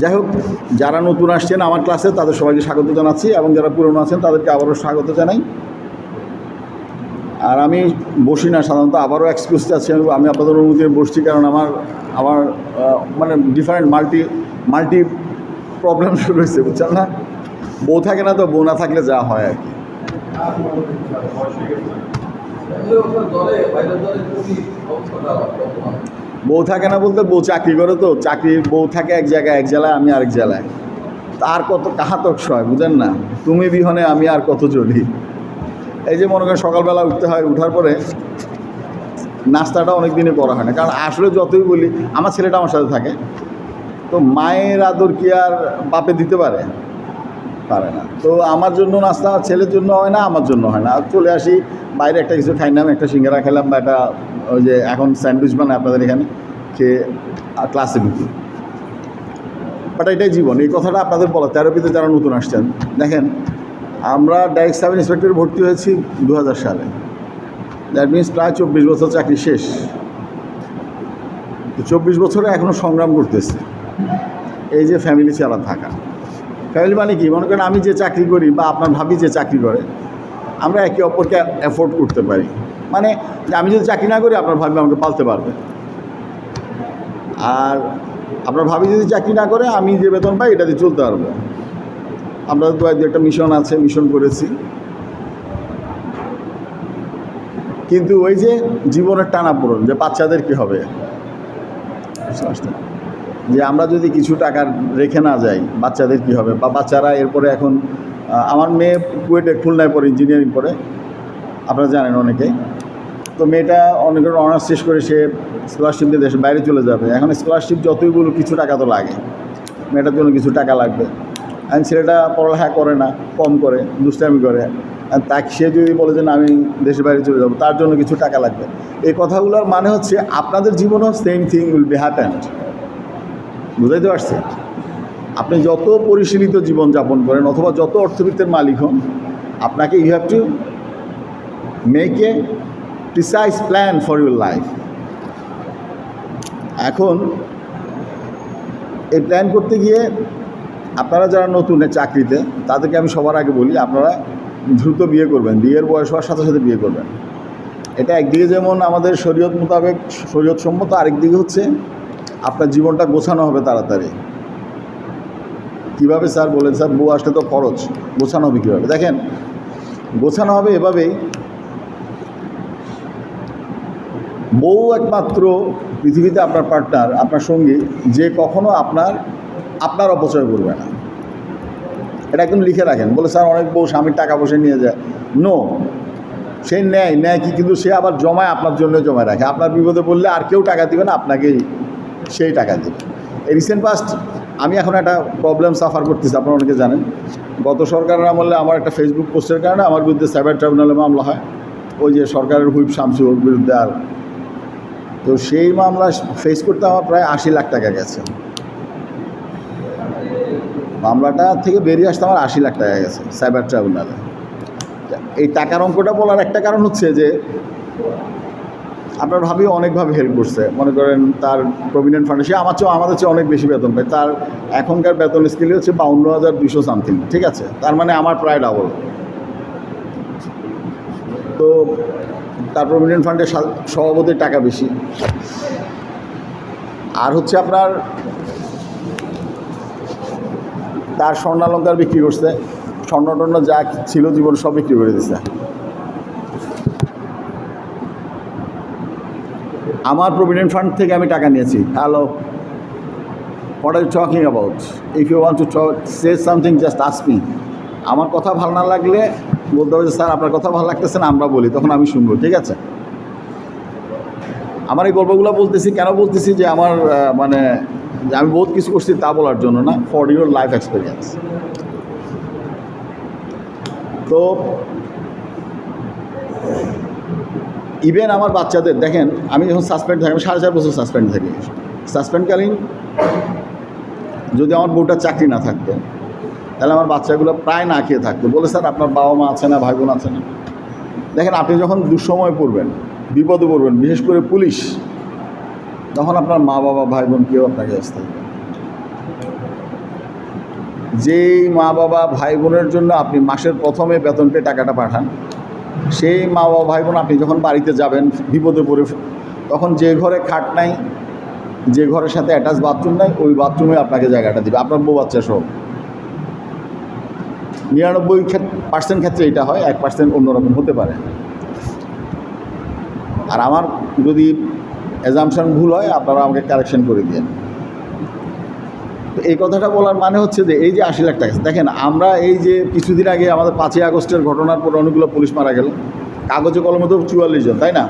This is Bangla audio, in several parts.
যাই হোক, যারা নতুন আসছেন আমার ক্লাসে, তাদের সবাইকে স্বাগত জানাচ্ছি এবং যারা পুরনো আছেন, তাদেরকে আবারও স্বাগত জানাই। আর আমি বসি না, সাধারণত আবারও এক্সকিউজ আছি। আমি আপনাদের অনুমতি বসছি, কারণ আমার আমার মানে ডিফারেন্ট মাল্টি মাল্টি প্রবলেম শুরু হয়েছে, বুঝছেন না? বউ থাকে না তো, বউ না থাকলে যা হয় আর কি। বউ থাকে না বলতে বউ চাকরি করে তো চাকরি বউ থাকে এক জায়গায়, এক জেলায়, আমি আরেক জেলায়। তার কত কাহাতক সয়, বুঝেন না? তুমি বিহনে, আমি আর কত চলি এই যে মনে করেন সকালবেলা উঠতে হয়, উঠার পরে নাস্তাটা অনেক দিনে করা হয় না। কারণ আসলে যতই বলি, আমার ছেলেটা আমার সাথে থাকে। তো মায়ের আদর কি আর বাপে দিতে পারে? পারে না। তো আমার জন্য নাস্তা ছেলের জন্য হয় না, আমার জন্য হয় না। চলে আসি, বাইরে একটা কিছু খাই খাইলাম একটা সিঙ্গারা খেলাম বা একটা ওই যে এখন স্যান্ডউইচ বানায় আপনাদের এখানে খেয়ে ক্লাসে ঢুকি বাট এটাই জীবন, এই কথাটা আপনাদের বলা থেরাপিতে যারা নতুন আসছেন, দেখেন, আমরা ডাইরেক্ট সাব ইন্সপেক্টর ভর্তি হয়েছি দু হাজার সালে। দ্যাট মিনস প্রায় চব্বিশ বছর চাকরি শেষ। তো চব্বিশ বছরে এখনও সংগ্রাম করতেছে। এই যে ফ্যামিলি ছাড়া থাকা। ফ্যামিলি মানে কি? মনে করেন আমি যে চাকরি করি বা আপনার ভাবি যে চাকরি করে, আমরা একে অপরকে অ্যাফোর্ড করতে পারি। মানে আমি যদি চাকরি না করি, আপনার ভাবি আমাকে পালতে পারবে। আর আপনার ভাবি যদি চাকরি না করে, আমি যে বেতন পাই, এটা দিয়ে চলতে পারব। আমরা তো একটা মিশন আছে মিশন করেছি। কিন্তু ওই যে জীবনের টানাপোড়ন, যে বাচ্চাদের কী হবে? যে আমরা যদি কিছু টাকা রেখে না যাই, বাচ্চাদের কি হবে? বা বাচ্চারা এরপরে এখন আমার মেয়ে কুয়েটে খুলনায় পড়ে ইঞ্জিনিয়ারিং পড়ে। আপনারা জানেন অনেকে। তো মেয়েটা অনেকের অনার্স শেষ করে সে স্কলারশিপ দিয়ে দেশের বাইরে চলে যাবে। এখন স্কলারশিপ যতই যতইগুলো কিছু টাকা তো লাগে। মেয়েটার জন্য কিছু টাকা লাগবে। এখন ছেলেটা পড়ালেখা করে না, কম করে, দুষ্টামি করে। তাকে সে যদি বলে যে না, আমি দেশের বাইরে চলে যাব, তার জন্য কিছু টাকা লাগবে। এই কথাগুলোর মানে হচ্ছে আপনাদের জীবনেও same thing will be happened বুঝাইতে পারছি আপনি যত পরিশীলিত জীবনযাপন করেন, অথবা যত অর্থবিত্তের মালিক হন, আপনাকে you have to make a precise plan for your life এখন, এই প্ল্যান করতে গিয়ে আপনারা যারা নতুন চাকরিতে, তাদেরকে আমি সবার আগে বলি, আপনারা দ্রুত বিয়ে করবেন। বিয়ের বয়স হওয়ার সাথে সাথে বিয়ে করবেন। এটা একদিকে যেমন আমাদের শরীয়ত মোতাবেক শরীয়ত সম্মত আরেকদিকে হচ্ছে আপনার জীবনটা গোছানো হবে তাড়াতাড়ি। কীভাবে স্যার বলেন? স্যার, বউ আসলে তো খরচ, গোছানো হবে কীভাবে? দেখেন, গোছানো হবে এভাবেই বউ একমাত্র পৃথিবীতে আপনার পার্টনার আপনার সঙ্গী, যে কখনো আপনার আপনার অপচয় করবে না। এটা একদম লিখে রাখেন। বলে, স্যার, অনেক বউ স্বামীর টাকা পয়সা নিয়ে যায়। নো সে নেয় নেয় কি, কিন্তু সে আবার জমায় আপনার জন্য জমায় রাখে। আপনার বিপদে পড়লে আর কেউ টাকা দিবে না, আপনাকেই সেই টাকা দেবে। এই রিসেন্ট পাস্ট আমি এখন একটা প্রবলেম সাফার করতেছি, আপনারা অনেকে জানেন। গত সরকারের আমলে আমার একটা ফেসবুক পোস্টের কারণে আমার বিরুদ্ধে সাইবার ট্রাইব্যুনালে মামলা হয়। ওই যে সরকারের হুইপ শামসুর বিরুদ্ধে আর তো সেই মামলা ফেস করতে আমার প্রায় আশি লাখ টাকা গেছে। মামলাটা থেকে বেরিয়ে আসতে আমার আশি লাখ টাকা গেছে সাইবার ট্রাইব্যুনালে এই টাকার অঙ্কটা বলার একটা কারণ হচ্ছে যে, আপনার ভাবি অনেকভাবে হেল্প করছে। মনে করেন তার প্রভিডেন্ট ফান্ডে সে আমার চেয়ে আমাদের চেয়ে অনেক বেশি বেতন পায়। তার এখনকার বেতন স্কেলে হচ্ছে বাউন্ন হাজার দুশো সামথিং ঠিক আছে? তার মানে আমার প্রায় ডাবল তো তার প্রভিডেন্ট ফান্ডের সভাপতির টাকা বেশি। আর হচ্ছে আপনার তার স্বর্ণালঙ্কার বিক্রি করছে। স্বর্ণ টর্ণ যা ছিল জীবন সব বিক্রি করে দিছে। আমার প্রভিডেন্ট ফান্ড থেকে আমি টাকা নিয়েছি। Hello what are you talking about if you want to say something just আসমি আমার কথা ভালো না লাগলে বলতে হবে যে, স্যার, আপনার কথা ভালো লাগতেছে না, আমরা বলি। তখন আমি শুনব, ঠিক আছে? আমার এই গল্পগুলো বলতেছি, কেন বলতেছি যে, আমার মানে আমি বহুত কিছু করছি তা বলার জন্য না ফর ইউর লাইফ এক্সপিরিয়েন্স তো ইভেন আমার বাচ্চাদের, দেখেন, আমি যখন সাসপেন্ড থাকি, আমি সাড়ে চার বছর সাসপেন্ড থাকি। সাসপেন্ডকালীন যদি আমার বউটার চাকরি না থাকতো তাহলে আমার বাচ্চাগুলো প্রায় না খেয়ে থাকতো। বলে, স্যার, আপনার বাবা মা আছে না, ভাই বোন আছে না? দেখেন, আপনি যখন দুঃসময় পড়বেন, বিপদে পড়বেন, বিশেষ করে পুলিশ, তখন আপনার মা বাবা, ভাই বোন কেউ আপনাকে আসতে যেই মা বাবা, ভাই বোনের জন্য আপনি মাসের প্রথমে বেতন পেয়ে টাকাটা পাঠান, সেই মা বাবা, ভাই বোন আপনি যখন বাড়িতে যাবেন, বিপদে পড়ে, তখন যে ঘরে খাট নাই, যে ঘরের সাথে অ্যাটাচ বাথরুম নাই, ওই বাথরুমে আপনাকে জায়গাটা দিবে। আপনার বউ বাচ্চা সহ। নিরানব্বই পার্সেন্ট ক্ষেত্রে এটা হয়, এক পার্সেন্ট অন্যরকম হতে পারে। আর আমার যদি অ্যাজামশন ভুল হয়, আপনারা আমাকে কারেকশন করে দিন তো এই কথাটা বলার মানে হচ্ছে যে, এই যে আশি লাখ টাকা, দেখেন আমরা এই যে কিছুদিন আগে আমাদের পাঁচই আগস্টের ঘটনার পর অনেকগুলো পুলিশ মারা গেল। কাগজে কলমে তো চুয়াল্লিশ জন, তাই না?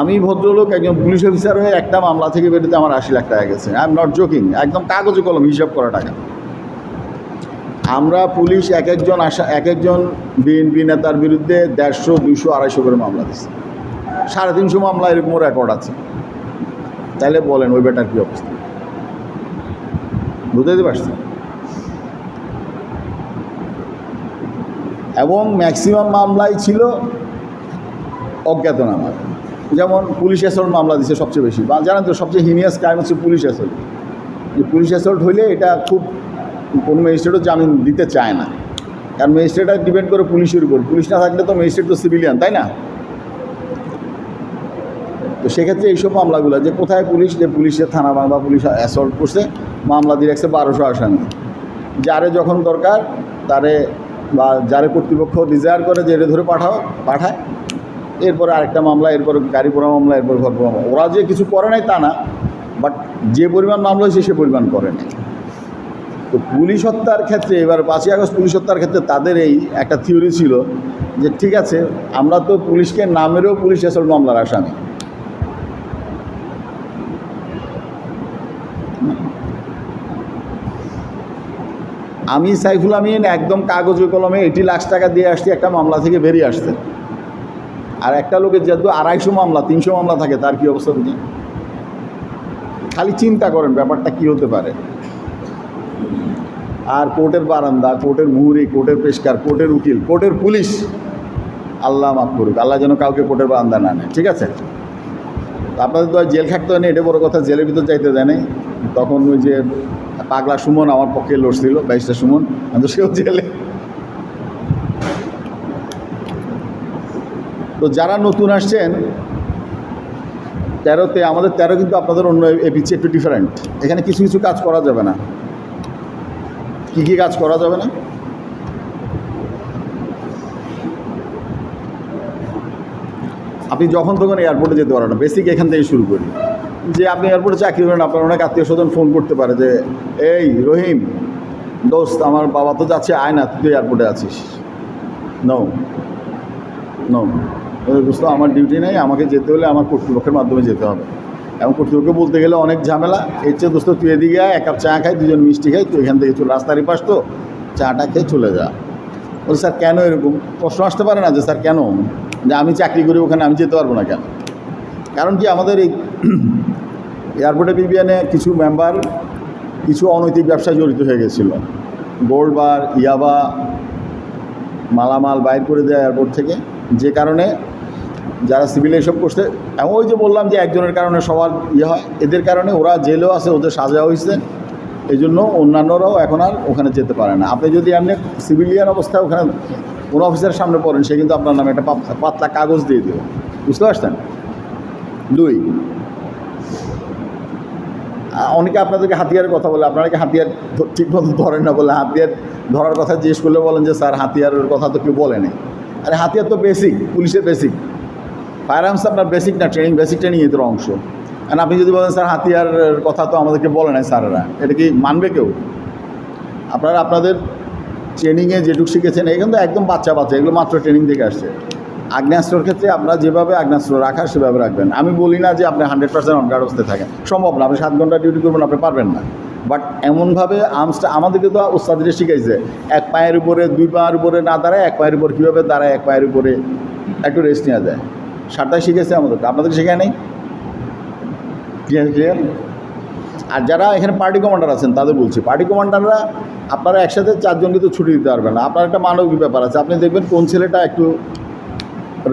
আমি ভদ্রলোক, একজন পুলিশ অফিসার হয়ে একটা মামলা থেকে বেরোতে আমার আশি লাখ টাকা গেছে। আই এম নট জোকিং একদম কাগজে কলম হিসাব করা টাকা। আমরা পুলিশ এক একজন আসা এক একজন বিএনপি নেতার বিরুদ্ধে দেড়শো দুশো আড়াইশো করে মামলা দিচ্ছে সাড়ে তিনশো মামলা এরকম রেকর্ড আছে। তাহলে বলেন, ওই বেটার কী অবস্থা? বুঝতে পারছি এবং ম্যাক্সিমাম মামলাই ছিল অজ্ঞাতনামা। যেমন পুলিশ অ্যাসল্ট মামলা দিছে সবচেয়ে বেশি। জানেন তো, সবচেয়ে হিনিয়াস ক্রাইম হচ্ছে পুলিশ অ্যাসল্ট। যে পুলিশ অ্যাসল্ট হইলে এটা খুব কোনো ম্যাজিস্ট্রেটও জামিন দিতে চায় না। কারণ ম্যাজিস্ট্রেটটা ডিপেন্ড করে পুলিশের উপর। পুলিশ না থাকলে তো ম্যাজিস্ট্রেট তো সিভিলিয়ান তাই না? তো সেক্ষেত্রে এইসব মামলাগুলো, যে কোথায় পুলিশ, যে পুলিশের থানা বা পুলিশ অ্যাসল্ট করছে, মামলা দিয়ে রাখছে বারোশো আসামি। যারে যখন দরকার, তারে বা যারে কর্তৃপক্ষ ডিজায়ার করে যে এটা ধরে পাঠাও, পাঠায়। এরপরে আরেকটা মামলা, এরপর গাড়ি পোড়া মামলা, এরপর ঘর পোড়া মামলা। ওরা যে কিছু করে নাই তা না বাট যে পরিমাণ মামলা হয়েছে সে পরিমাণ করে নাই। তো পুলিশ হত্যার ক্ষেত্রে, এবার পাঁচই আগস্ট পুলিশ হত্যার ক্ষেত্রে তাদের এই একটা থিওরি ছিল যে ঠিক আছে, আমরা তো পুলিশকে নামেরও পুলিশ আসল মামলার আসামি। আমি সাইফুল আমিন একদম কাগজে কলমে এইটি লাখ টাকা দিয়ে আসছি, একটা মামলা থেকে বেরিয়ে আসতে আর একটা লোকের যেহেতু আড়াইশো মামলা, তিনশো মামলা থাকে, তার কি অবস্থা খালি চিন্তা করেন ব্যাপারটা কী হতে পারে। আর কোর্টের বারান্দা কোর্টের মুহুরি কোর্টের পেশকার কোর্টের উকিল কোর্টের পুলিশ আল্লাহ মাফ করুক আল্লাহ যেন কাউকে কোর্টের বারান্দা না নেয় ঠিক আছে আপনাদের তো আর জেল খাটতে হয় না এটা বড় কথা জেলের ভিতর যাইতে দেয় নাই তখন ওই যে পাগলা সুমন আমার পক্ষে লড়ছিল বাইশটা সুমন কিন্তু সেও জেলে তো যারা নতুন আসছেন তেরোতে আমাদের তেরো কিন্তু আপনাদের অন্য এপিচে একটু ডিফারেন্ট এখানে কিছু কিছু কাজ করা যাবে না কী কী কাজ করা যাবে না? আপনি যখন তখন এয়ারপোর্টে যেতে পারেন বেসিক এখান থেকে শুরু করি। যে আপনি এয়ারপোর্টে চাকরি করেন, আপনার অনেক আত্মীয় স্বজন ফোন করতে পারে যে, এই রহিম, দোস্ত, আমার বাবা তো যাচ্ছে, আয় না, তুই এয়ারপোর্টে আছিস। নৌ নো দোস্ত, আমার ডিউটি নেই, আমাকে যেতে হলে আমার কর্তৃপক্ষের মাধ্যমে যেতে হবে। এবং কর্তৃপক্ষ বলতে গেলে অনেক ঝামেলা। এর চেয়ে দোস্ত, তুই এদিকে আয়, এক কাপ চা খাই, দুজন মিষ্টি খাই, তুই এখান থেকে চলে রাস্তারই পাশ তো, চাটা খেয়ে চলে যা। বলছে স্যার, কেন এরকম? প্রশ্ন আসতে পারে না যে, স্যার, কেন? যে, আমি চাকরি করি, ওখানে আমি যেতে পারব না কেন? কারণ কি, আমাদের এই এয়ারপোর্টে বিবিএনে কিছু মেম্বার কিছু অনৈতিক ব্যবসায় জড়িত হয়ে গেছিল। গোল্ড বার ইয়াবা, মালামাল বাইর করে দেয় এয়ারপোর্ট থেকে। যে কারণে যারা সিভিলে এসব করছে এমন ওই যে বললাম যে একজনের কারণে সবার ইয়ে হয়, এদের কারণে ওরা জেলেও আছে, ওদের সাজা হয়েছে। এই জন্য অন্যান্যরাও এখন আর ওখানে যেতে পারে না। আপনি যদি আপনি সিভিলিয়ান অবস্থায় ওখানে কোনো অফিসারের সামনে পড়েন, সে কিন্তু আপনার নামে একটা পাত- পাতলা কাগজ দিয়ে দেবে। বুঝতে পারছেন? দুই অনেকে আপনাদেরকে হাতিয়ারের কথা বলে, আপনারা কি হাতিয়ার ঠিকমতো ধরেন না বলে হাতিয়ার ধরার কথা জিজ্ঞেস করলে বলেন যে, স্যার, হাতিয়ারের কথা তো কেউ বলে আরে হাতিয়ার তো বেসিক পুলিশের বেসিক ফায়ার আর্মস আপনার বেসিক না ট্রেনিং বেসিক ট্রেনিং এদের অংশ। আর আপনি যদি বলেন, স্যার, হাতিয়ারের কথা তো আমাদেরকে বলে নাই স্যারেরা। এটা কি মানবে কেউ? আপনারা আপনাদের ট্রেনিংয়ে যেটুকু শিখেছেন এখানে তো একদম বাচ্চা বাচ্চা, এগুলো মাত্র ট্রেনিং থেকে আসছে। আগ্নেয়াস্ত্রর ক্ষেত্রে আপনারা যেভাবে আগ্নেয়াস্ত্র রাখার, সেভাবে রাখবেন। আমি বলি না যে আপনি হান্ড্রেড পার্সেন্ট অনগার্ড অবস্থায় থাকেন। সম্ভব না, আপনি সাত ঘণ্টা ডিউটি করবেন, আপনি পারবেন না। বাট এমনভাবে আর্মসটা আমাদেরকে তো ওস্তাদিরে শিখাইছে, এক পায়ের উপরে, দুই পায়ের উপরে না দাঁড়ায়, এক পায়ের উপর কীভাবে দাঁড়ায়, এক পায়ের উপরে একটু রেস্ট নেওয়া যায়। সারটাই শিখেছে আমাদেরকে আপনাদের শেখায় নেই? ক্লিয়ার আর যারা এখানে পার্টি কমান্ডার আছেন, তাদের বলছি পার্টি কমান্ডাররা আপনারা একসাথে চারজনকে তো ছুটি দিতে পারবেন না। আপনার একটা মানবিক ব্যাপার আছে। আপনি দেখবেন কোন ছেলেটা একটু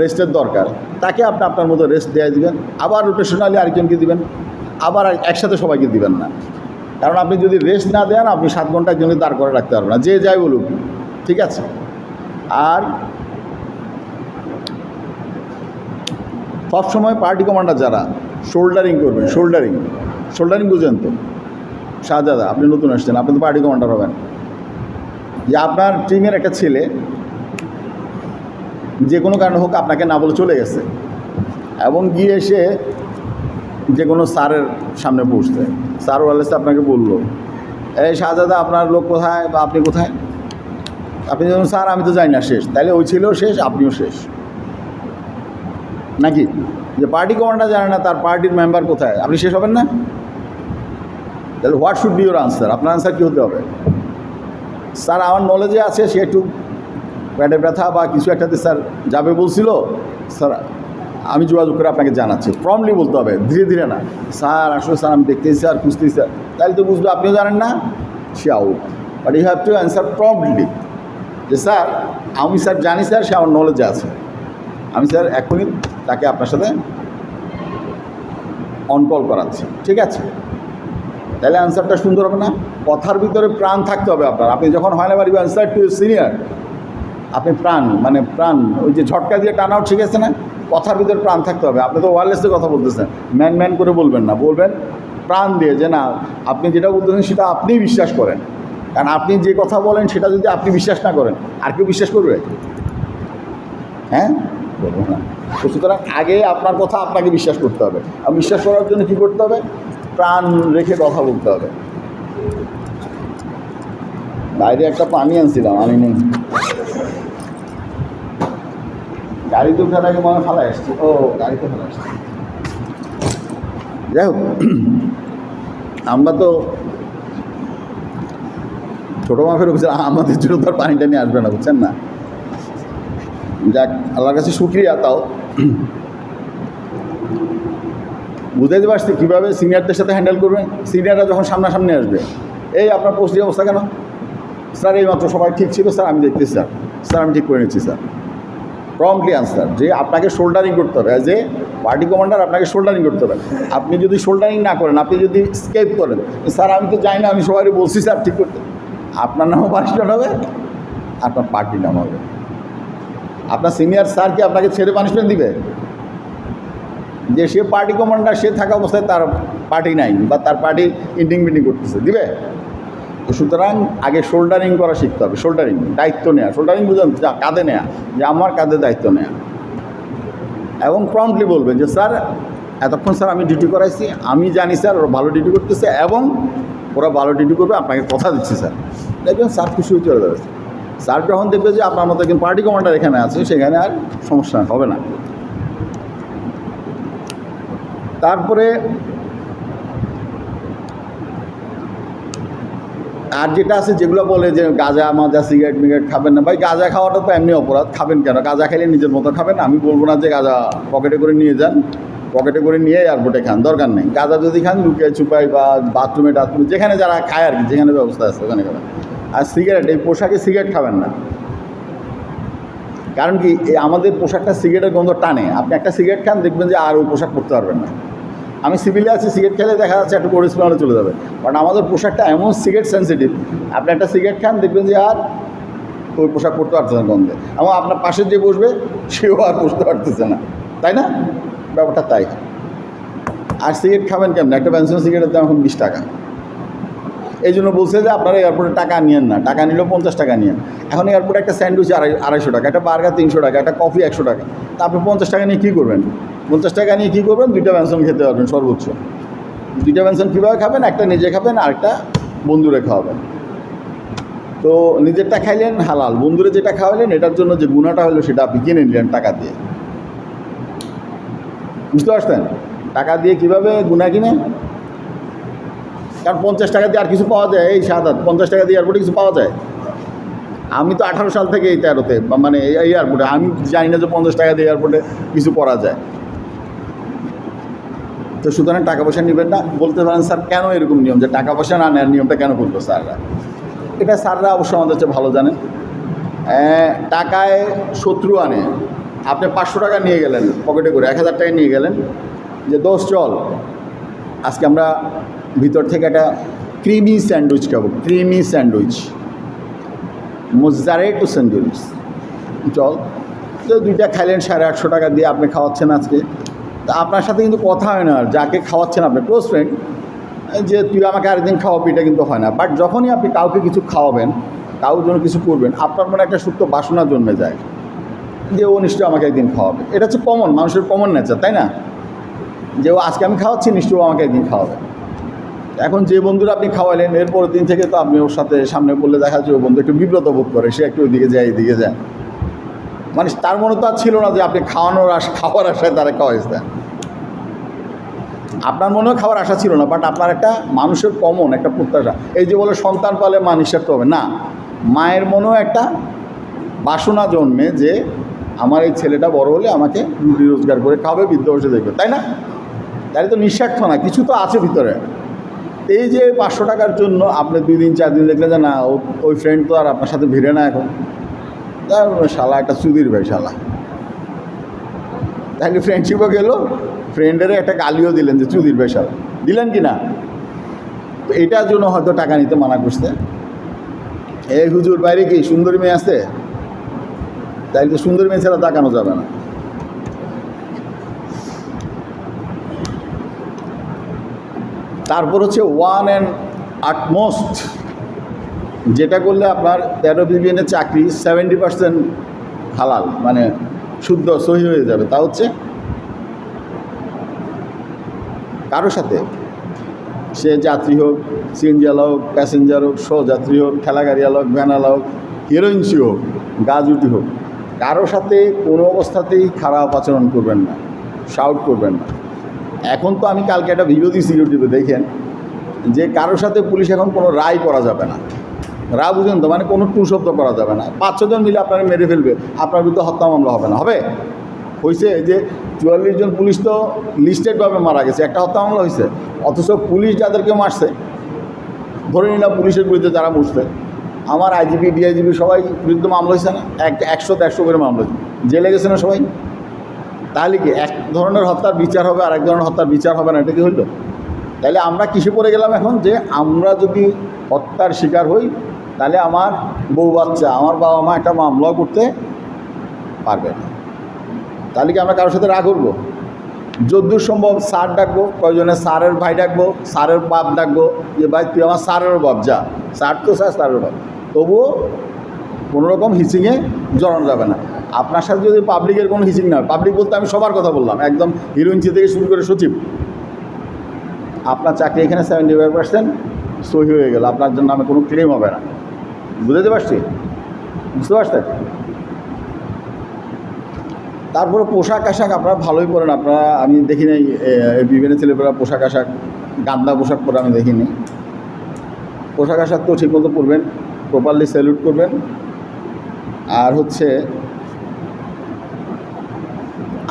রেস্টের দরকার, তাকে আপনি আপনার মতো রেস্ট দেওয়া দিবেন। আবার রোটেশনালি আরেকজনকে দিবেন। আবার একসাথে সবাইকে দিবেন না। কারণ আপনি যদি রেস্ট না দেন, আপনি সাত ঘণ্টা জন্য দাঁড় করে রাখতে পারবেন না। যে যাই বলুক, ঠিক আছে? আর সবসময় পার্টি কমান্ডার যারা শোল্ডারিং করবেন শোল্ডারিং শোল্ডারিং বুঝেন তো। শাহজাদা, আপনি নতুন আসছেন, আপনি তো পার্টি কমান্ডার হবেন। যে আপনার টিমের একটা ছেলে, যে কোনো কারণে হোক আপনাকে না বলে চলে গেছে, এবং গিয়ে এসে যে কোনো স্যারের সামনে বসতে স্যার ওয়ালেসে আপনাকে বলল, এই শাহজাদা, আপনার লোক কোথায় বা আপনি কোথায়? আপনি যখন স্যার, আমি তো জানি না, শেষ। তাহলে ওই ছেলেও শেষ, আপনিও শেষ। নাকি? যে পার্টি কমান্ডার জানে না তার পার্টির মেম্বার কোথায়? আপনি শেষ হবেন না? তাহলে what should be your answer আপনার আনসার কী হতে হবে? স্যার আমার নলেজে আছে, সে একটু পেটে ব্যথা বা কিছু একটাতে স্যার যাবে বলছিল। স্যার আমি যোগাযোগ করে আপনাকে জানাচ্ছি। প্রমলি বলতে হবে, ধীরে ধীরে না। স্যার আসলে স্যার আমি দেখতেছি স্যার খুঁজতেছি স্যার তাহলে তো বুঝবে আপনিও জানেন না, সে out but you have to answer promptly যে স্যার আমি স্যার জানি স্যার সে আমার নলেজে আছে। আমি স্যার এখনই তাকে আপনার সাথে অনকল করাচ্ছি, ঠিক আছে? তাহলে অ্যান্সারটা সুন্দর হবে না? কথার ভিতরে প্রাণ থাকতে হবে আপনার। আপনি যখন হয় না পারি অ্যান্সার টু সিনিয়র আপনি প্রাণ মানে প্রাণ, ওই যে ঝটকা দিয়ে টান আউট শিখেছে না? কথার ভিতরে প্রাণ থাকতে হবে। আপনি তো ওয়ারলেসে কথা বলতেছেন। ম্যান ম্যান করে বলবেন না, বলবেন প্রাণ দিয়ে যে না, আপনি যেটা বলতেছেন সেটা আপনিই বিশ্বাস করেন। কারণ আপনি যে কথা বলেন সেটা যদি আপনি বিশ্বাস না করেন, আর কেউ বিশ্বাস করবে? হ্যাঁ? করব না তো সুতরাং আগে আপনার কথা আপনাকে বিশ্বাস করতে হবে। আর বিশ্বাস করার জন্য কী করতে হবে? প্রাণ রেখে কথা বলতে হবে। বাইরে একটা পানি আনছিলাম আমি নেই গাড়িতে উঠার আগে মনে হয় ফালা এসছে ও গাড়িতে ফালা এসছে যাই হোক, আমরা তো ছোটো মাফের অফিসে আমাদের জন্য তো আর পানিটা নিয়ে আসবে না, বুঝছেন না? যাক, আল্লাহর কাছে শুক্রিয়া তাও। বুঝাইতে পারছি কীভাবে সিনিয়রদের সাথে হ্যান্ডেল করবেন? সিনিয়ররা যখন সামনাসামনি আসবে, এই, আপনার পোস্টের অবস্থা কেন? স্যার, এই মাত্র সবাই ঠিক ছিল, স্যার, আমি দেখতেছি, স্যার। স্যার, আমি ঠিক করে নিচ্ছি, স্যার। প্রম্পটলি আনসার যে আপনাকে শোল্ডারিং করতে হবে এ পার্টি কমান্ডার আপনাকে শোল্ডারিং করতে হবে। আপনি যদি শোল্ডারিং না করেন, আপনি যদি স্কেপ করেন, স্যার, আমি তো জানি না, আমি সবাই বলছি, স্যার, ঠিক করতে। আপনার নামও পানিশমেন্ট হবে, আপনার পার্টির নাম হবে। আপনার সিনিয়র স্যার কি আপনাকে ছেড়ে পানিশমেন্ট দিবে? যে সে পার্টি কমান্ডার সে থাকা অবস্থায় তার পার্টি নাই বা তার পার্টি ইন্ডিং মিটিং করতেছে, দিবে? সুতরাং আগে শোল্ডারিং করা শিখতে হবে শোল্ডারিং দায়িত্ব নেওয়া শোল্ডারিং বুঝলেন যা কাঁধে নেওয়া যে আমার কাঁধে দায়িত্ব নেওয়া এবং প্রম্পটলি বলবেন যে, স্যার, এতক্ষণ স্যার আমি ডিউটি করাইছি, আমি জানি স্যার ওরা ভালো ডিউটি করতেছে এবং ওরা ভালো ডিউটি করবে, আপনাকে কথা দিচ্ছি স্যার। দেখবেন স্যার খুশি হয়ে চলে যাবে। স্যার যখন দেখবে যে আপনার মতো একজন পার্টি কমান্ডার এখানে আছে, সেখানে আর সমস্যা হবে না। তারপরে আর যেটা আছে, যেগুলো বলে যে গাঁজা, মাজা সিগারেট মিগারেট খাবেন না। ভাই, গাঁজা খাওয়াটা তো এমনি অপরাধ, খাবেন কেন? গাঁজা খাইলে নিজের মতো খাবেন। আমি বলব না যে গাঁজা পকেটে করে নিয়ে যান। পকেটে করে নিয়ে এয়ারপোর্টে খান, দরকার নেই। গাঁজা যদি খান, লুকিয়ে চুপাই বা বাথরুমে টাথরুমে যেখানে যারা খায় আর কি, যেখানে ব্যবস্থা আছে, ওখানে খাবেন। আর সিগারেট, এই পোশাকে সিগারেট খাবেন না। কারণ কি আমাদের পোশাকটা সিগারেটের গন্ধ টানে। আপনি একটা সিগারেট খান, দেখবেন যে আর ওই পোশাক পরতে পারবেন না। আমি সিভিলে আছি, সিগারেট খেলে দেখা যাচ্ছে একটু পরিষ্কার চলে যাবে। কারণ আমাদের পোশাকটা এমন সিগারেট সেন্সিটিভ, আপনি একটা সিগারেট খান, দেখবেন যে আর ওই পোশাক পরতে পারতেছে না গন্ধে। এবং আপনার পাশে যে বসবে, সেও আর বসতে পারতেছে না। তাই না? ব্যাপারটা তাই। আর সিগারেট খাবেন কেমন? একটা পেনশন সিগারেটের দাম এখন বিশ টাকা। এই জন্য বলছে যে আপনারা এয়ারপোর্টে টাকা নিয়েন না, টাকা নিলেও পঞ্চাশ টাকা নিয়েন। এখন এয়ারপোর্টে একটা স্যান্ডউইচ আড়াই, আড়াইশো টাকা, একটা বার্গার তিনশো টাকা, একটা কফি একশো টাকা। তা আপনি পঞ্চাশ টাকা নিয়ে কী করবেন? পঞ্চাশ টাকা নিয়ে কী করবেন? দুইটা পেনশন খেতে পারবেন সর্বোচ্চ। দুইটা পেনশন কীভাবে খাবেন? একটা নিজে খাবেন আরেকটা বন্ধুরে খাওয়াবেন। তো নিজেরটা খাইলেন হালাল, বন্ধুরে যেটা খাওয়ালেন, এটার জন্য যে গুণাটা হলো সেটা আপনি কিনে নিলেন টাকা দিয়ে। বুঝতে পারছেন? টাকা দিয়ে কীভাবে গুণা কিনে? কারণ পঞ্চাশ টাকা দিয়ে আর কিছু পাওয়া যায়, এই সাত পঞ্চাশ টাকা দিয়ে এয়ারপোর্টে কিছু পাওয়া যায়? আমি তো আঠারো সাল থেকে এই তেরোতে মানে এই এয়ারপোর্টে আমি জানি না যে পঞ্চাশ টাকা দিয়ে এয়ারপোর্টে কিছু করা যায়। তো সুতরাং টাকা পয়সা নেবেন না, বলতে পারেন, স্যার, কেন এরকম নিয়ম? যে টাকা পয়সা না নেওয়ার নিয়মটা কেন করল স্যাররা? এটা স্যাররা অবশ্য আমাদের চেয়ে ভালো জানেন। টাকায় শত্রু আনে। আপনি পাঁচশো টাকা নিয়ে গেলেন, পকেটে করে, এক হাজার টাকা নিয়ে গেলেন। যে দোষ চল, আজকে আমরা ভিতর থেকে একটা ক্রিমি স্যান্ডউইচ খাব ক্রিমি স্যান্ডউইচ মোজারেটো স্যান্ডউইচ চল, তো দুইটা খাইলেন সাড়ে আটশো টাকা দিয়ে আপনি খাওয়াচ্ছেন আজকে। তা আপনার সাথে কিন্তু কথা হয় না, আর যাকে খাওয়াচ্ছেন আপনি ক্লোজ ফ্রেন্ড যে তুই আমাকে আরেকদিন খাওয়াবি, এটা কিন্তু হয় না। বাট যখনই আপনি কাউকে কিছু খাওয়াবেন, কারোর জন্য কিছু করবেন, আপনার মনে একটা সুপ্ত বাসনা জন্মে যায় যে ও নিশ্চয়ই আমাকে একদিন খাওয়াবে। এটা হচ্ছে কমন মানুষের কমন নেচার তাই না? যে ও আজকে আমি খাওয়াচ্ছি, নিশ্চয়ই ও আমাকে একদিন খাওয়াবে। এখন যে বন্ধুরা আপনি খাওয়ালেন এরপরের দিন থেকে তো আপনি ওর সাথে সামনে বললে দেখা যাচ্ছে ও বন্ধু একটু বিব্রত বোধ করে, সে একটু ওইদিকে যায় এইদিকে যায়। মানে তার মনে তো আর ছিল না যে আপনি খাওয়ানোর আশা, খাওয়ার আশায় তারা খাওয়াইছে। আপনার মনেও খাওয়ার আশা ছিল না বাট আপনার একটা মানুষের কমন একটা প্রত্যাশা। এই যে বলে সন্তান পালে মা নিঃস্বার্থ হবে না। মায়ের মনেও একটা বাসনা জন্মে যে আমার এই ছেলেটা বড় হলে আমাকে রুটি রোজগার করে খাবে বৃদ্ধ বসে দেখবে, তাই না? তাই তো নিঃস্বার্থ না, কিছু তো আছে ভিতরে। এই যে পাঁচশো টাকার জন্য আপনি দুই দিন, চার দিন দেখলেন যে না ওই ফ্রেন্ড তো আর আপনার সাথে ভিড়ে না এখন। শালা একটা চুদির ভাই শালা। তাহলে ফ্রেন্ডশিপও গেল। ফ্রেন্ডের একটা গালিও দিলেন যে চুদির ভাই শালা। দিলেন কি না? তো এটার জন্য হয়তো টাকা নিতে মানা করছে। এই হুজুর বাইরে কি সুন্দরী মেয়ে আছে? তাই তো সুন্দরী মেয়ে ছাড়া তাকানো যাবে না। তারপর হচ্ছে ওয়ান অ্যান্ড আটমোস্ট যেটা করলে আপনার তেরো বিলিয়নের চাকরি সেভেন্টি পার্সেন্ট হালাল মানে শুদ্ধ, সহি হয়ে যাবে। তা হচ্ছে কারও সাথে সে যাত্রী হোক, সিএনজিওয়ালা হোক প্যাসেঞ্জার হোক শো যাত্রী হোক ঠেলা গাড়িওয়ালা হোক ভ্যানালা হোক হিরোইনসি হোক, গাজুটি হোক কারও সাথে কোনো অবস্থাতেই খারাপ আচরণ করবেন না শাউট করবেন না। এখন তো আমি কালকে একটা ভিডিও দিয়েছি ইউটিউবে, দেখেন, যে কারোর সাথে পুলিশ এখন কোনো রায় করা যাবে না। রা বুঝেন তো মানে কোনো টু শব্দ করা যাবে না। পাঁচ ছজন মিলে আপনারা মেরে ফেলবে, আপনার বিরুদ্ধে হত্যা মামলা হবে না, হবে? হয়েছে যে চুয়াল্লিশ জন পুলিশ তো লিস্টেডভাবে মারা গেছে, একটা হত্যা মামলা হয়েছে অথচ পুলিশ যাদেরকে মারছে, ধরে নিলাম পুলিশের বিরুদ্ধে যারা মরছে, আমার আইজিপি, ডিআইজিপি সবাই বিরুদ্ধে মামলা হয়েছে না? এক একশো দেড়শো করে মামলা হয়েছে জেলে গেছে না সবাই? তাহলে কি এক ধরনের হত্যার বিচার হবে আর এক ধরনের হত্যার বিচার হবে না? এটা কি হইল? তাহলে আমরা কিসে পড়ে গেলাম এখন? যে আমরা যদি হত্যার শিকার হই, তাহলে আমার বউ বাচ্চা, আমার বাবা মা একটা মামলাও করতে পারবে না। তাহলে কি আমরা কারোর সাথে রাগ করব? যদ্দূর সম্ভব স্যার ডাকবো কয়জনে স্যারের ভাই ডাকবো, স্যারের বাপ ডাকবো, যে ভাই তুই আমার স্যারেরও বাপ, যা। স্যার তো স্যার স্যারের বাপ। তবুও কোনো রকম হিচিংয়ে জড়ানো যাবে না। আপনার সাথে যদি পাবলিকের কোনো হিচিং না হয় পাবলিক বলতে আমি সবার কথা বললাম, একদম হিরোইনচি থেকে শুরু করে সচিব। আপনার চাকরি এখানে সেভেন্টি ফাইভ পার্সেন্ট সহি হয়ে গেল, আপনার জন্য নামে কোনো ক্লেম হবে না। বুঝতে পারছি? বুঝতে পারছেন? তারপরে পোশাক আশাক আপনারা ভালোই পরেন, আপনারা, আমি দেখি নাই বিভিন্ন ছেলেপেরা পোশাক আশাক, গান্দা পোশাক পরে আমি দেখিনি। পোশাক আশাক তো ঠিকমতো পরবেন প্রপারলি স্যালুট করবেন আর হচ্ছে,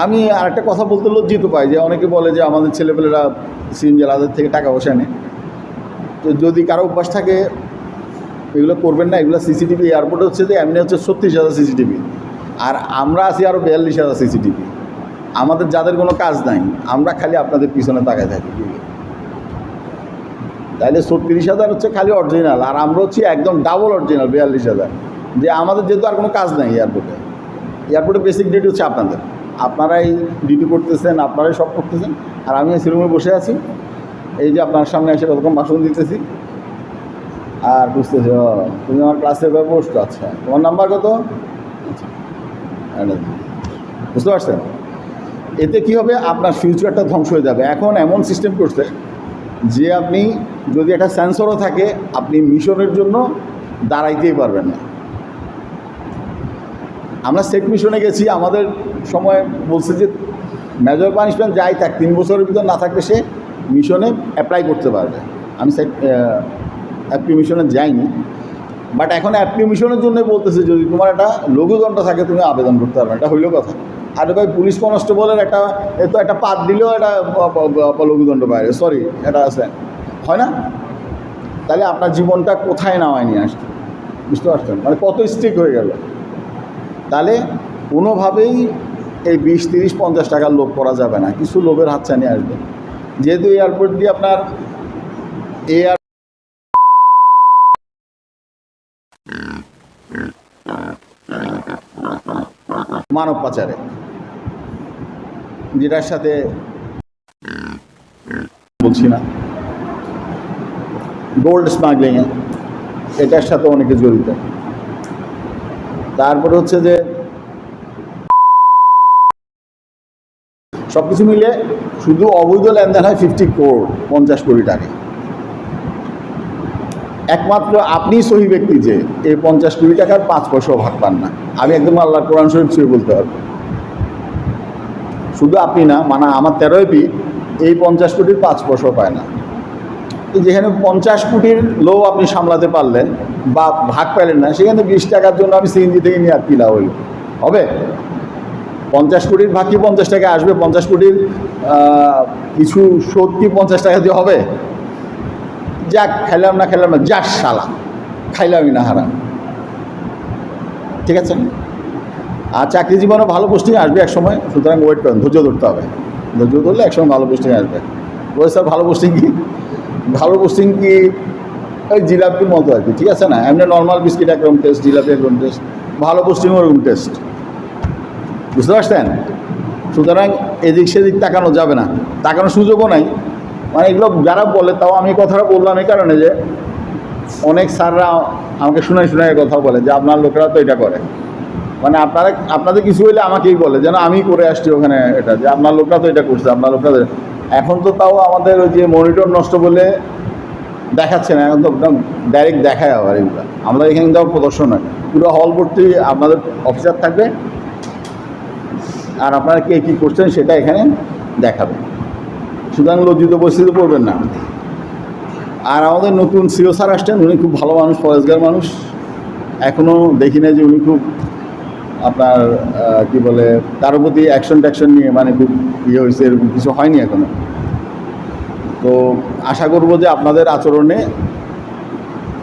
আমি আরেকটা কথা বলতে লজ্জিত পাই যে অনেকে বলে যে আমাদের ছেলেপেলেরা সিনজেলাদের থেকে টাকা পয়সা নেয়। তো যদি কারও অভ্যাস থাকে, এগুলো করবেন না, এগুলো সিসিটিভি, এয়ারপোর্টে হচ্ছে যে এমনি হচ্ছে ছত্রিশ হাজার সিসিটিভি। আর আমরা আছি আরও বিয়াল্লিশ হাজার সিসিটিভি। আমাদের যাদের কোনো কাজ নাই, আমরা খালি আপনাদের পিছনে তাকায় থাকি। তাইলে ছত্রিশ হাজার হচ্ছে খালি অরিজিনাল আর আমরা হচ্ছি একদম ডাবল অরিজিনাল বিয়াল্লিশ হাজার। যে আমাদের যেহেতু আর কোনো কাজ নাই এয়ারপোর্টে। এয়ারপোর্টে বেসিক ডিউটি হচ্ছে আপনাদের। আপনারাই ডিউটি করতেছেন, আপনারাই সব করতেছেন। আর আমি এই রুমে বসে আছি। এই যে আপনার সামনে এসে কতক্ষণ ভাষণ দিতেছি। আর বুঝতেছি, তুমি আমার ক্লাসে পোস্ট আচ্ছা। তোমার নাম্বার কত? আচ্ছা। বুঝতে পারছেন? এতে কি হবে? আপনার ফিউচারটা ধ্বংস হয়ে যাবে। এখন এমন সিস্টেম করছে যে আপনি যদি একটা সেন্সরও থাকে, আপনি মিশনের জন্য দাঁড়াইতেই পারবেন না। আমরা সেট মিশনে গেছি, আমাদের সময় বলছে যে মেজর পানিশমেন্ট যাই থাক, তিন বছরের ভিতর না থাকলে সে মিশনে অ্যাপ্লাই করতে পারবে। আমি সেট অ্যাপ্লি মিশনে যাইনি বাট এখন অ্যাপ্লি মিশনের জন্যই বলতেছে, যদি তোমার একটা লঘুদণ্ড থাকে, তুমি আবেদন করতে পারবে এটা হইল কথা। আর ভাই পুলিশ কনস্টেবলের একটা, এ তো একটা পাত দিলেও প- লঘুদণ্ড বাইরে সরি এটা আছে। হয় না? তাহলে আপনার জীবনটা কোথায় নামায় নিয়ে আসছে? বুঝতে পারছেন? মানে কত স্ট্রিক হয়ে গেল। তাহলে কোনোভাবেই এই বিশ, তিরিশ, পঞ্চাশ টাকার লোভ করা যাবে না। কিছু লোভের হাতছানি আসবে। যেহেতু এয়ারপোর্ট দিয়ে আপনার এয়ার মানব পাচারে, যেটার সাথে বলছি না। গোল্ড স্মাগলিংয়ে এটার সাথে অনেকে জড়িত। তারপরে হচ্ছে যে সব কিছু মিলে শুধু অবৈধ লেনদেন হয় ফিফটি কোর পঞ্চাশ কোটি টাকা। একমাত্র আপনি সহি ব্যক্তি যে, এই পঞ্চাশ কোটি টাকার পাঁচ পয়সাও ভাগ পান না। আমি একদম আল্লাহ কোরআন শরীফ ছুঁয়ে বলতে পারব। শুধু আপনি না মানে আমার তেরোই পি এই পঞ্চাশ কোটির পাঁচ পয়সাও পায় না। যেখানে পঞ্চাশ কোটির লো আপনি সামলাতে পারলেন বা ভাগ পেলেন না, সেখানে বিশ টাকার জন্য আমি সিএনজি থেকে নিয়ে আর কিলা হইল? হবে? পঞ্চাশ কোটির ভাগ কি পঞ্চাশ টাকা আসবে? পঞ্চাশ কোটির কিছু শোধ কি পঞ্চাশ টাকা দিয়ে হবে? যাক, খাইলাম না খাইলাম না যাক শালা, খাইলামই না হারাম। ঠিক আছে? আর চাকরি জীবনে ভালো পোস্টিং আসবে এক সময়, সুতরাং ওয়েট করেন, ধৈর্য ধরতে হবে। ধৈর্য ধরলে এক সময় ভালো পোস্টিং আসবে। ওই স্যার, ভালো পোস্টিং কি? ভালো পোস্টিং কি ওই জিলাপির মতো আর কি, ঠিক আছে না? এমনি নর্মাল বিস্কিট একরকম টেস্ট জিলাপি একরকম টেস্ট ভালো পোস্টিং ওরকম টেস্ট বুঝতে পারছেন? সুতরাং এদিক সেদিক তাকানো যাবে না। তাকানোর সুযোগও নাই। মানে এগুলো যারা বলে, তাও আমি কথাটা বললাম এই কারণে যে অনেক স্যাররা আমাকে শুনে শুনে কথা বলে যে আপনার লোকেরা তো এটা করে। মানে আপনারা আপনাদের কিছু হইলে আমাকেই বলে, যেন আমি করে আসছি ওখানে এটা, যে আপনার লোকরা তো এটা করছে, আপনার লোকরা এখন তো তাও আমাদের ওই যে মনিটর নষ্ট বলে দেখাচ্ছে না, এখন তো একদম ডাইরেক্ট দেখায় আবার এগুলো। আমরা এখানে কিন্তু প্রদর্শন হয় পুরো হল ভর্তি আপনাদের অফিসার থাকবে। আর আপনারা কে কী করছেন সেটা এখানে দেখাবে। সুতরাং লজ্জিত পরিস্থিতি পড়বেন না। আর আমাদের নতুন সিও স্যার আসছেন, উনি খুব ভালো মানুষ ফরেজগার মানুষ। এখনও দেখি না যে উনি খুব আপনার কি বলে তার প্রতি অ্যাকশন ট্যাকশন নিয়ে মানে খুব ইয়ে হয়েছে, এরকম কিছু হয়নি এখনও। তো আশা করব যে আপনাদের আচরণে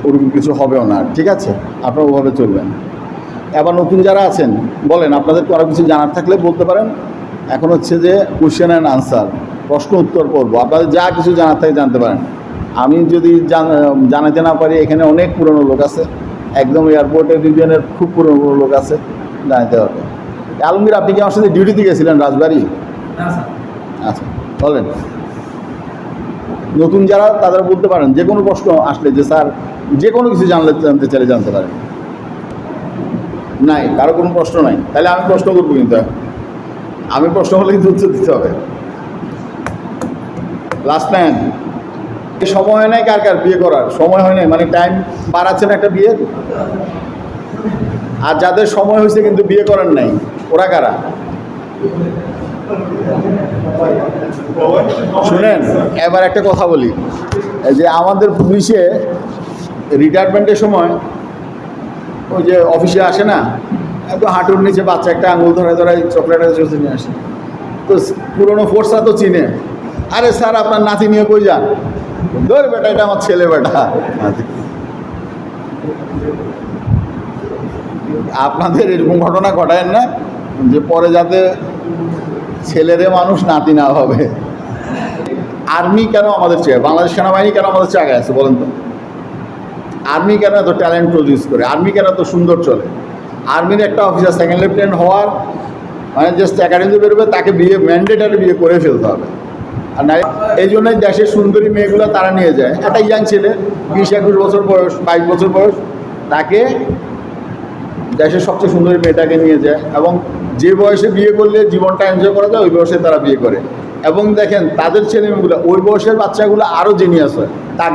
ওরকম কিছু হবেও না, ঠিক আছে? আপনারা ওভাবে চলবেন। এবার নতুন যারা আছেন, বলেন আপনাদের আরও কিছু জানার থাকলে বলতে পারেন? এখন হচ্ছে যে কোশ্চেন অ্যান্ড আনসার প্রশ্ন উত্তর করব। আপনাদের যা কিছু জানার থাকে জানতে পারেন। আমি যদি জান- জানাতে না পারি, এখানে অনেক পুরনো লোক আছে। একদম এয়ারপোর্টের রিজিয়নের খুব পুরনো লোক আছে। জানাতে হবে। আলমগীর আপনি কি আমার সাথে ডিউটিতে গেছিলেন রাজবাড়ি? আচ্ছা বলেন। নতুন যারা তাদের বলতে পারেন যে কোনো প্রশ্ন আসলে যে স্যার যে কোনো কিছু জানলে জানতে চাইলে জানতে পারেন। নাই কারও কোনো প্রশ্ন নাই। তাহলে আমি প্রশ্ন করব কিন্তু। আমি প্রশ্ন হলে কিন্তু উত্তর দিতে হবে। লাস্ট ম্যান সময় হয় নাই কার কার বিয়ে করার? সময় হয় নাই? মানে টাইম বাড়াচ্ছেন একটা বিয়ে আর যাদের সময় হয়েছে কিন্তু বিয়ে করার নাই, ওরা কারা? শুনেন, এবার একটা কথা বলি। যে আমাদের পুলিশে রিটায়ারমেন্টের সময় ওই যে অফিসে আসে না, একটু হাঁটুর নিচে বাচ্চা একটা আঙুল ধরে ধরে চকলেট নিয়ে আসে। তো পুরনো ফোর্সরা তো চিনে। আরে স্যার, আপনার নাতি নিয়ে কই যান? ধর বেটা, এটা আমার ছেলে বেটা। আপনাদের এরকম ঘটনা ঘটায়েন না, যে পরে যাতে ছেলেরে মানুষ নাতি না হবে আর্মি কেন আমাদের চেয়ে, বাংলাদেশ সেনাবাহিনী কেন আমাদের চেয়ে আগে আছে বলেন তো? আর্মি কেন এত ট্যালেন্ট প্রডিউস করে? আর্মি কেন এত সুন্দর চলে? আর্মির একটা অফিসার সেকেন্ড লেফটেন্যান্ট হওয়ার মানে জাস্ট একাডেমি বেরোবে, তাকে বিয়ে ম্যান্ডেটারি বিয়ে করে ফেলতে হবে। আর না এই জন্যই দেশের সুন্দরী মেয়েগুলো তারা নিয়ে যায়। একটা ইয়াং ছেলে, বিশ একুশ বছর বয়স, বাইশ বছর বয়স, তাকে দেশের সবচেয়ে সুন্দরী মেয়েটাকে নিয়ে যায় এবং যে বয়সে বিয়ে করলে জীবনটা এনজয় করা যায়, ওই বয়সে তারা বিয়ে করে। এবং দেখেন, তাদের ছেলেমেয়েগুলো, ওই বয়সের বাচ্চাগুলো আরও জেনিয়াস হয়। তার